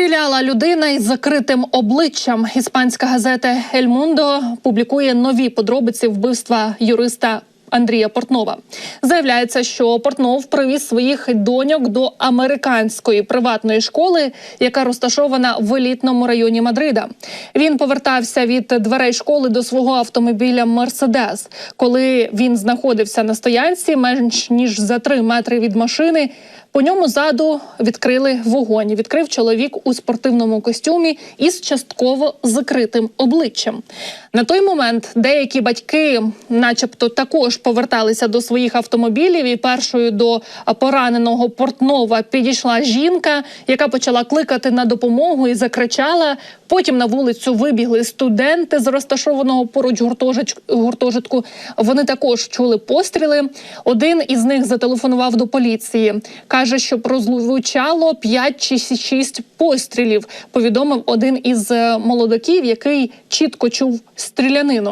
Стріляла людина із закритим обличчям. Іспанська газета «Ель Мундо» публікує нові подробиці вбивства юриста. Андрія Портнова заявляється, що Портнов привіз своїх доньок до американської приватної школи, яка розташована в елітному районі Мадрида. Він повертався від дверей школи до свого автомобіля Мерседес. Коли він знаходився на стоянці, менш ніж за три метри від машини. По ньому ззаду відкрили вогонь. Відкрив чоловік у спортивному костюмі із частково закритим обличчям. На той момент деякі батьки, начебто, також поверталися до своїх автомобілів. І першою до пораненого Портнова підійшла жінка, яка почала кликати на допомогу і закричала. Потім на вулицю вибігли студенти з розташованого поруч гуртожитку. Вони також чули постріли. Один із них зателефонував до поліції. Каже, що прозвучало 5 чи 6 пострілів. Повідомив один із е, молодиків, який чітко чув стрілянину.